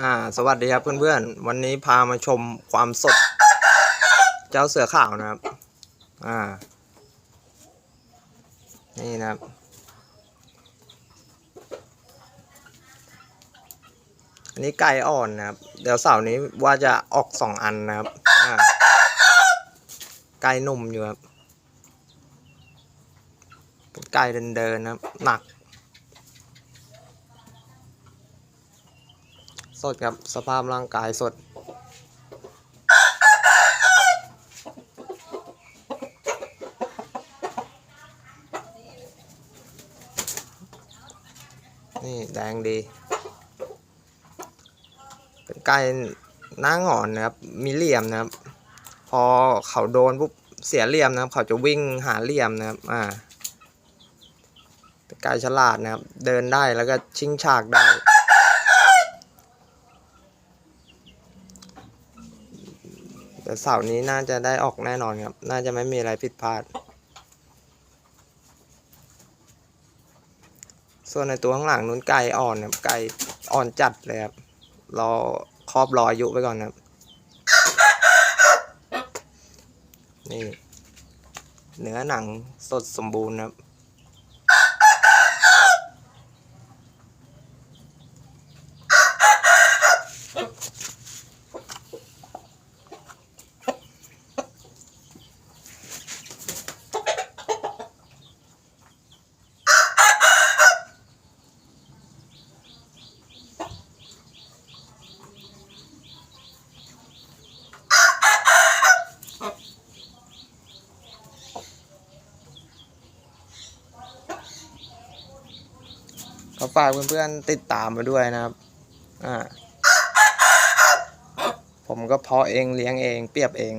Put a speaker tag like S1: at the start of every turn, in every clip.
S1: อ่าสวัสดีครับเพื่อนๆ วันนี้พามาชมความสด เจ้าเสือขาวนะครับ อ่า นี่นะครับ อันนี้ไก่อ่อนนะครับ เดี๋ยวเสาร์นี้ว่าจะออกสองอันนะครับ อ่า ไก่หนุ่มอยู่ครับ ไก่เดินๆนะครับ หนัก สดครับ สภาพร่างกายสด นี่แดงดี เป็นไก่หน้าหงอนนะครับ มีเหลี่ยมนะครับ พอเขาโดนปุ๊บเสียเหลี่ยมนะครับ เขาจะวิ่งหาเหลี่ยมนะครับ อ่า เป็นไก่ฉลาดนะครับ เดินได้แล้วก็ชิงฉากได้ เดี๋ยวเสาร์นี้น่าจะได้ออกแน่นอนครับ น่าจะไม่มีอะไรผิดพลาด ส่วนในตัวข้างหลังนู้นไก่อ่อนครับไก่อ่อนจัดเลยครับ รอครอบรออายุไปก่อนครับ นี่เนื้อหนังสดสมบูรณ์ครับ ก็ฝากเพื่อนๆติดตามมาด้วยนะครับ อ่า ผมก็เพาะเองเลี้ยงเอง เปียบเอง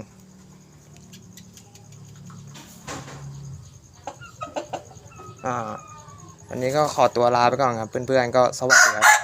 S1: อ่า วันนี้ก็ขอตัวลาไปก่อนครับ เพื่อนๆก็สวัสดีครับ